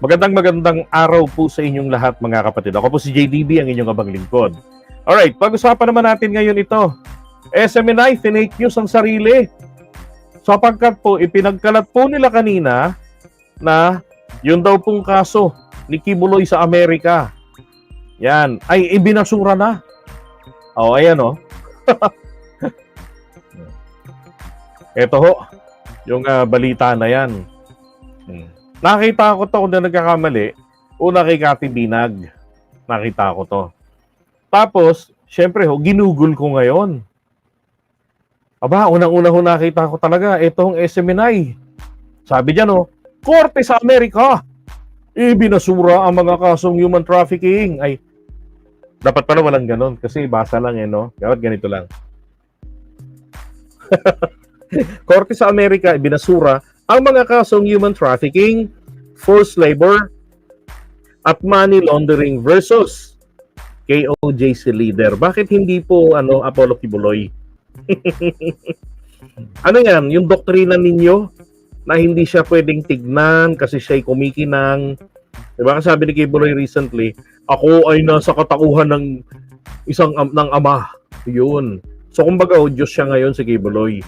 Magandang magandang araw po sa inyong lahat mga kapatid. Ako po si JDB, ang inyong abang lingkod. Alright, pag-usapan naman natin ngayon ito. SMNI, finake news ang sarili. Sapagkat po, ipinagkalat po nila kanina na yun daw pong kaso ni Kibuloy sa Amerika. Yan, ay ibinasura na. O, oh, ayan o. Ito ho, yung ah, balita na yan. Hmm. Nakita ko to kung na nagkakamali. Una kay Cathy Binag. Nakita ko to. Tapos, syempre ho, ginugol ko ngayon. Aba, unang-una ho nakita ko talaga, itong SMNI. Sabi diyan oh, Korte sa Amerika. Ibinasura ang mga kasong human trafficking. Ay, dapat pala walang ganon kasi basa lang eh, no? Dapat ganito lang. Korte sa Amerika, ibinasura ang mga kasong human trafficking, forced labor, at money laundering versus KOJC leader. Bakit hindi po ano Apollo Kibuloy? ano yan? Yung doktrina ninyo na hindi siya pwedeng tignan kasi siya'y kumikinang. Diba? Sabi ni Kibuloy recently, ako ay nasa katakuhan ng isang am- ng ama. Yun. So kumbaga, Diyos siya ngayon si Kibuloy.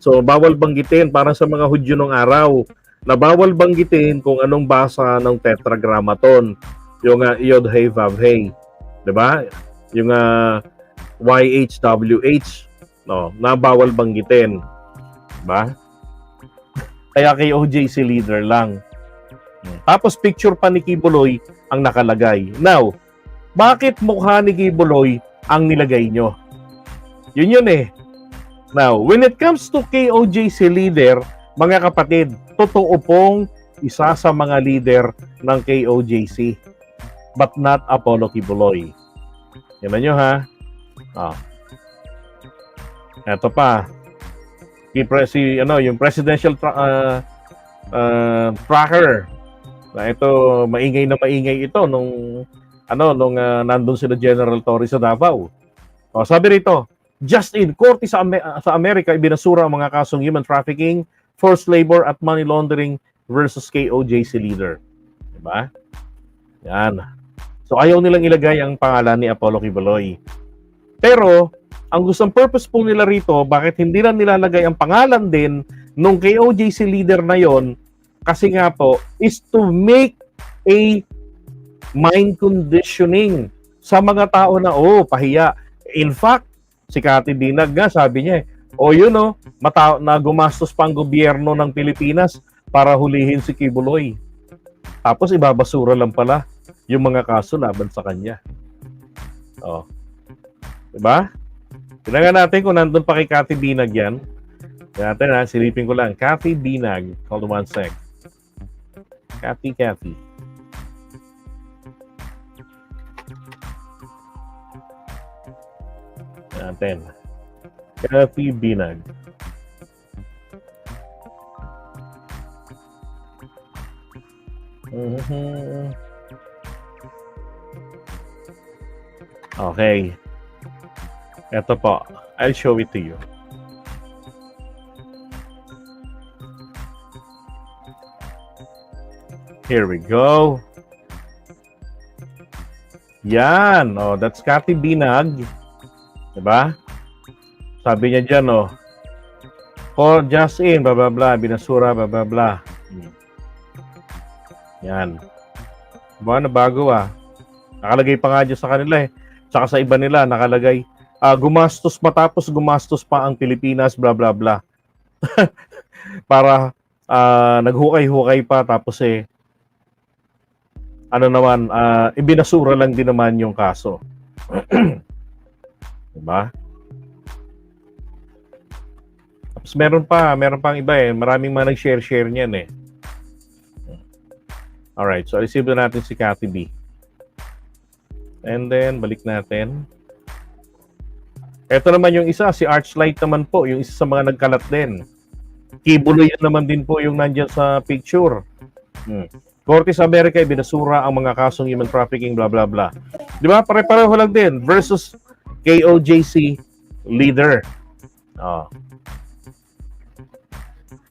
So, bawal banggitin para sa mga Hudyo nung araw na bawal banggitin kung anong basa ng tetragrammaton. Yung uh, Yod Hey Vav Hey. 'Di ba? Yung uh, YHWH no, na bawal banggitin. 'Di ba? Kaya kay OJC leader lang. Tapos picture pa ni Kibuloy ang nakalagay. Now, bakit mukha ni Kibuloy ang nilagay nyo? Yun yun eh. Now, when it comes to KOJC leader, mga kapatid, totoo pong isa sa mga leader ng KOJC but not Apollo Kibuloy. Yan nyo ha. Ah. Ito pa. Si, si ano, yung presidential tra- uh, uh, tracker. Na ito maingay na maingay ito nung ano nung uh, nandun sila General Torres sa Davao. Oh, sabi rito, just in korte sa, Amer- sa Amerika ibinasura ang mga kasong human trafficking, forced labor at money laundering versus KOJC leader. Diba? Yan. So ayaw nilang ilagay ang pangalan ni Apollo Kibuloy. Pero ang gustong purpose po nila rito, bakit hindi lang nilalagay ang pangalan din nung KOJC leader na yon kasi nga po is to make a mind conditioning sa mga tao na oh, pahiya. In fact, si Cathy Binag nga sabi niya, eh, o yun oh, mata- na gumastos pa ang gobyerno ng Pilipinas para hulihin si Kibuloy. Tapos ibabasura lang pala yung mga kaso laban sa kanya. Oh. Diba? Tingnan natin kung nandun pa kay Cathy Binag yan. Tingnan natin ha, silipin ko lang. Cathy Binag. Hold on one sec. Cathy, Cathy. Natin. Cathy Binag. Mhm. Okay. Ito po. I'll show it to you. Here we go. Yan. Oh, that's Cathy Binag. Diba? Sabi niya dyan, oh. For just in, blah, blah, blah. Binasura, blah, blah, blah. Yan. Diba, na bago ah. Nakalagay pa nga dyan sa kanila eh. Tsaka sa iba nila, nakalagay, ah, gumastos matapos gumastos pa ang Pilipinas, blah, blah, blah. Para ah, naghukay-hukay pa tapos eh, ano naman, ah, ibinasura lang din naman yung kaso. diba? Tapos meron pa, meron pang iba eh. Maraming mga nag-share-share niyan eh. Alright, so receive na natin si Cathy B. And then, balik natin. Ito naman yung isa, si Archlight naman po, yung isa sa mga nagkalat din. Kibuloy naman din po yung nandyan sa picture. Hmm. Korte sa Amerika, binasura ang mga kasong human trafficking, blah, blah, blah. Di ba? Pare-pareho lang din. Versus KOJC leader. Oh.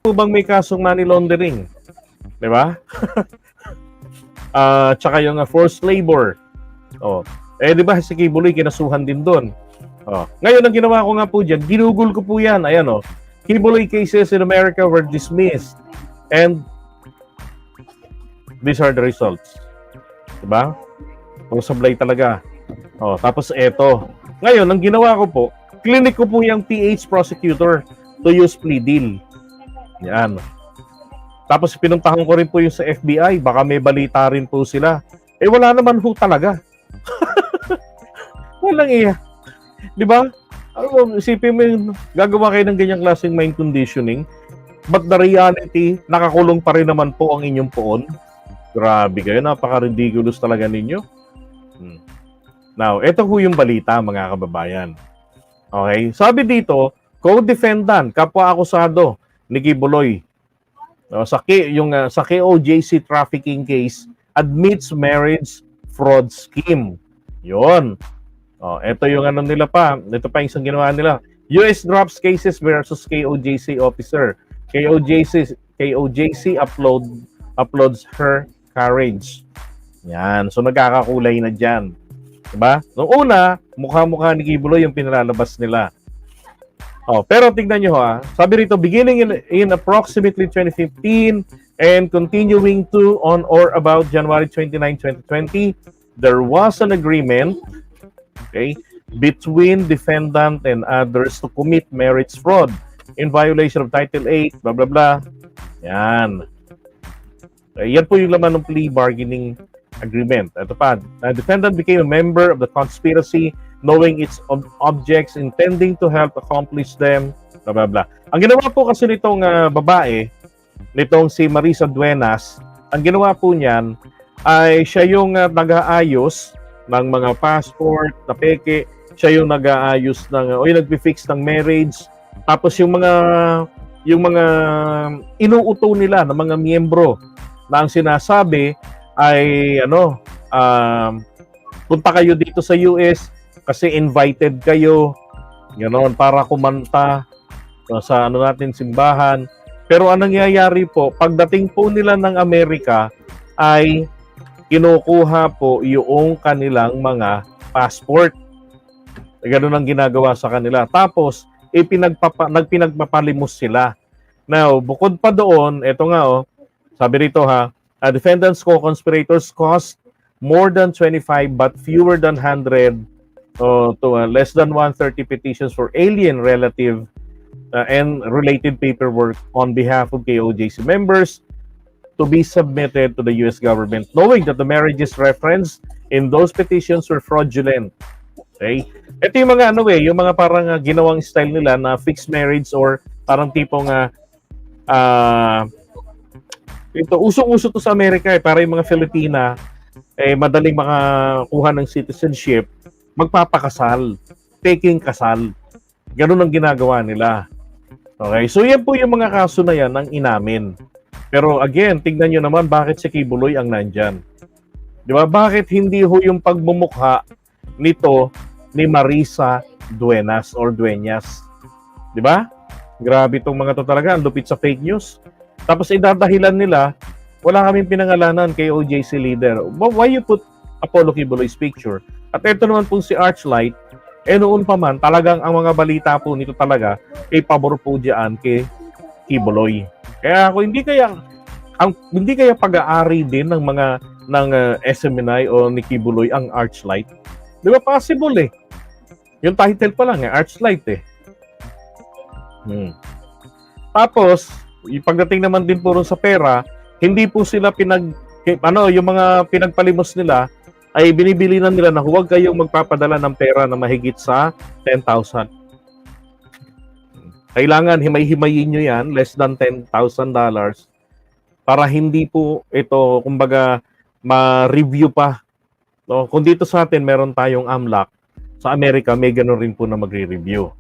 Bang may kasong money laundering? Di ba? Ah, tsaka yung uh, forced labor. Oh. Eh, di ba si Kibuloy kinasuhan din doon. Oh. Ngayon, ang ginawa ko nga po dyan, ginugol ko po yan. Ayan, oh. Kibuloy cases in America were dismissed. And these are the results. Diba? Puro sablay talaga. Oh, tapos eto. Ngayon, ang ginawa ko po, clinic ko po yung PH prosecutor to use plea deal. Yan. Tapos pinuntahan ko rin po yung sa FBI, baka may balita rin po sila. Eh wala naman ho talaga. Walang iya. Di ba? Ano isipin mo yung gagawa kayo ng ganyang klaseng mind conditioning, but the reality, nakakulong pa rin naman po ang inyong poon. Grabe kayo, napaka-ridiculous talaga ninyo. Hmm. Now, ito ho yung balita, mga kababayan. Okay? Sabi dito, co-defendant, kapwa-akusado ni Kibuloy. No, sa, K, yung, uh, sa KOJC trafficking case, admits marriage fraud scheme. Yon. Oh, ito yung ano nila pa. Ito pa yung isang ginawa nila. US drops cases versus KOJC officer. KOJC KOJC upload uploads her carriage. Yan. So nagkakakulay na diyan. 'Di ba? Noong una, mukha-mukha ni Kibuloy yung pinalalabas nila. Oh, pero tingnan niyo ha. Sabi rito beginning in, in approximately 2015 and continuing to on or about January 29, 2020, there was an agreement okay, between defendant and others to commit marriage fraud in violation of Title 8, blah, blah, blah. Yan. Okay, yan po yung laman ng plea bargaining agreement. Ito pa, the defendant became a member of the conspiracy knowing its ob- objects, intending to help accomplish them, blah, blah, blah. Ang ginawa po kasi nitong ah, babae, nitong si Marisa Duenas, ang ginawa po niyan ay siya yung ah, nag-aayos ng mga passport, na peke, siya yung nag-aayos ng o yung nagpi-fix ng marriage. Tapos yung mga yung mga inuuto nila ng mga miyembro na ang sinasabi ay ano um, punta kayo dito sa US kasi invited kayo ganoon para kumanta sa ano natin simbahan pero anong nangyayari po pagdating po nila ng Amerika ay kinukuha po yung kanilang mga passport. Ganun ang ginagawa sa kanila. Tapos, ipinagpapa, nagpinagpapalimos sila. Now, bukod pa doon, ito nga oh, sabi rito ha, uh, defendants co-conspirators cost more than 25 but fewer than 100 uh, to uh, less than 130 petitions for alien relative uh, and related paperwork on behalf of KOJC members to be submitted to the US government, knowing that the marriages referenced in those petitions were fraudulent. Okay? Ito yung mga ano eh, yung mga parang uh, ginawang style nila na fixed marriage or parang tipong uh, uh, ito, usong-uso to sa Amerika eh, para yung mga Filipina eh, madaling makakuha ng citizenship, magpapakasal, taking kasal. Ganun ang ginagawa nila. Okay, so yan po yung mga kaso na yan ang inamin. Pero again, tignan nyo naman bakit si Kibuloy ang nandyan. Di ba? Bakit hindi ho yung pagmumukha nito ni Marisa Duenas or Dueñas? Di ba? Grabe itong mga to talaga. Ang lupit sa fake news. Tapos idadahilan nila, wala kaming pinangalanan kay OJC leader. Why you put Apollo Kibuloy's picture? At ito naman po si Archlight, eh noon pa man, talagang ang mga balita po nito talaga, kay pabor po diyan kay Kibuloy. Kaya ako hindi kaya ang hindi kaya pag-aari din ng mga ng uh, SMNI o ni Kibuloy ang Archlight. 'Di ba possible eh. Yung title pa lang eh, Archlight eh. Hmm. Tapos, pagdating naman din po sa pera, hindi po sila pinag ano, yung mga pinagpalimos nila ay binibili na nila na huwag kayong magpapadala ng pera na mahigit sa 10,000. Kailangan himay-himayin nyo yan, less than $10,000 para hindi po ito, kumbaga, ma-review pa. No? Kung dito sa atin, meron tayong AMLAC, sa Amerika, may ganun rin po na magre-review.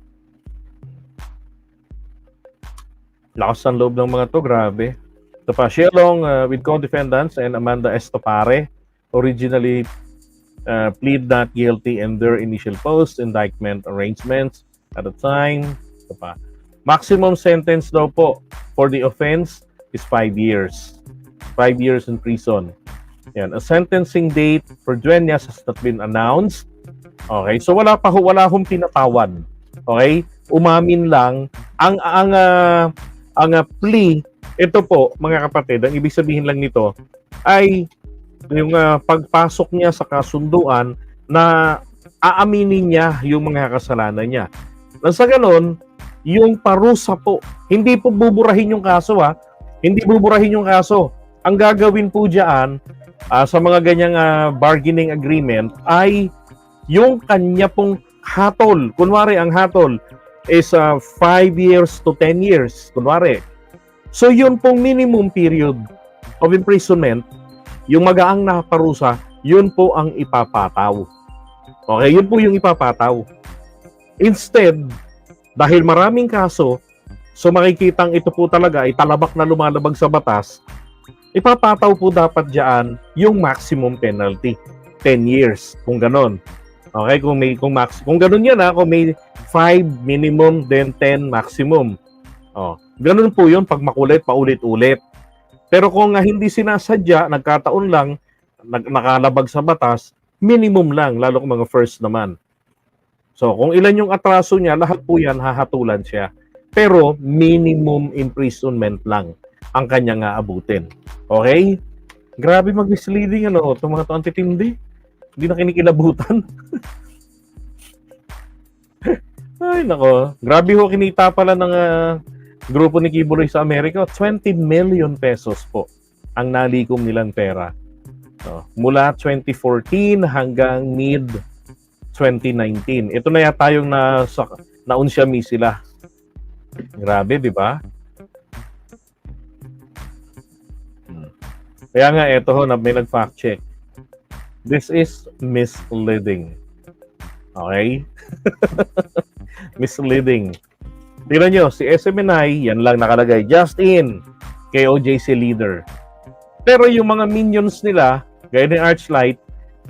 Lakas ang loob ng mga to, grabe. Ito pa, Shelong uh, with co-defendants and Amanda Estopare originally uh, plead not guilty in their initial post-indictment arrangements at the time. Maximum sentence daw po for the offense is 5 years. 5 years in prison. Yan, a sentencing date for Dueñas has not been announced. Okay, so wala pa wala hong pinatawan. Okay? Umamin lang ang ang ah, ang ah, plea ito po mga kapatid, ang ibig sabihin lang nito ay yung ah, pagpasok niya sa kasunduan na aaminin niya yung mga kasalanan niya. Nang sa ganon, yung parusa po, hindi po buburahin yung kaso ha, hindi buburahin yung kaso. Ang gagawin po diyan ah, sa mga ganyang ah, bargaining agreement ay yung kanya pong hatol. Kunwari, ang hatol is 5 years to 10 years. Kunwari. So, yun pong minimum period of imprisonment, yung magaang na parusa, yun po ang ipapataw. Okay, yun po yung ipapataw. Instead, dahil maraming kaso, so makikitang ito po talaga ay talabak na lumalabag sa batas, ipapataw po dapat diyan yung maximum penalty. 10 years, kung ganon. Okay, kung may kung max kung ganun 'yan ha, kung may 5 minimum then 10 maximum. Oh, ganun po 'yun pag makulit paulit-ulit. Pero kung nga hindi sinasadya, nagkataon lang nag, nakalabag sa batas, minimum lang lalo kung mga first naman. So, kung ilan yung atraso niya, lahat po 'yan hahatulan siya. Pero minimum imprisonment lang ang kanya nga abutin. Okay? Grabe mag-misleading ano, itong mga to antitindi. Hindi na kinikilabutan. Ay, nako. Grabe ho, kinita pala ng ah, grupo ni Kibuloy sa Amerika. 20 million pesos po ang nalikom nilang pera. So, mula 2014 hanggang mid 2019. Ito na yata yung na, sa, naunsyami sila. Grabe, di ba? Hmm. Kaya nga, ito ho, na may nag-fact check. This is misleading. Okay? misleading. Tingnan nyo, si SMNI, yan lang nakalagay, just in, KOJC leader. Pero yung mga minions nila, gaya ni Archlight,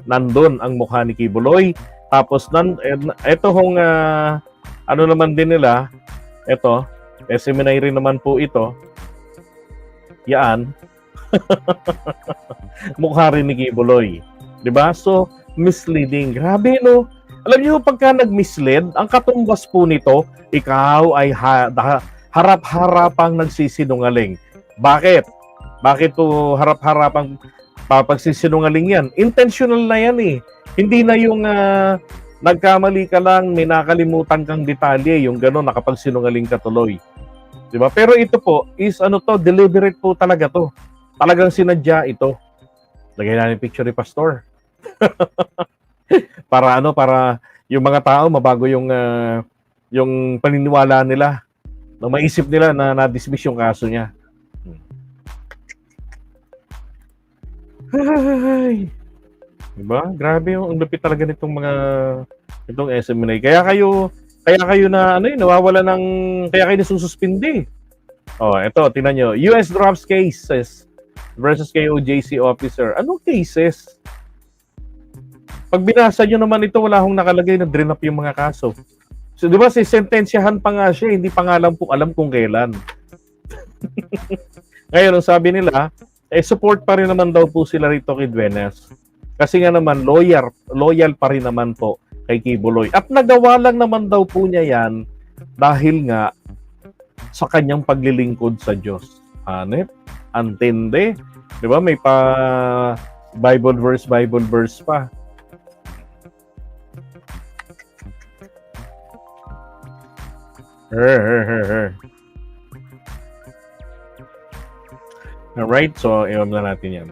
nandun ang mukha ni Kibuloy. Tapos, nan, eh, eto hong, ah, ano naman din nila, eto, SMNI rin naman po ito. Yan. mukha rin ni Kibuloy. ba? So, misleading. Grabe, no? Alam niyo, pagka nag-mislead, ang katumbas po nito, ikaw ay ha- harap-harapang nagsisinungaling. Bakit? Bakit po harap-harapang papagsisinungaling yan? Intentional na yan eh. Hindi na yung ah, nagkamali ka lang, may nakalimutan kang detalye, yung gano'n, nakapagsinungaling ka tuloy. Ba? Pero ito po, is ano to, deliberate po talaga to. Talagang sinadya ito. Lagay natin picture ni Pastor. para ano, para yung mga tao mabago yung ah, yung paniniwala nila. Na maisip nila na na-dismiss yung kaso niya. Ay. Diba? Grabe yung ang lupit talaga nitong mga itong SMNA. Kaya kayo kaya kayo na ano yun, nawawala ng kaya kayo nasususpindi. Oh, ito, tingnan nyo. US drops cases versus KOJC officer. Anong cases? Pag binasa nyo naman ito, wala hong nakalagay na drain up yung mga kaso. So, di ba, si sentensyahan pa nga siya, hindi pa nga alam, po, alam kung kailan. Ngayon, ang sabi nila, eh, support pa rin naman daw po sila rito kay Duenas. Kasi nga naman, loyal, loyal pa rin naman po kay Kibuloy. At nagawa lang naman daw po niya yan dahil nga sa kanyang paglilingkod sa Diyos. Hanep, antinde. Di ba? May pa Bible verse, Bible verse pa. Her, her, her, her. Alright, so iwan na natin yan.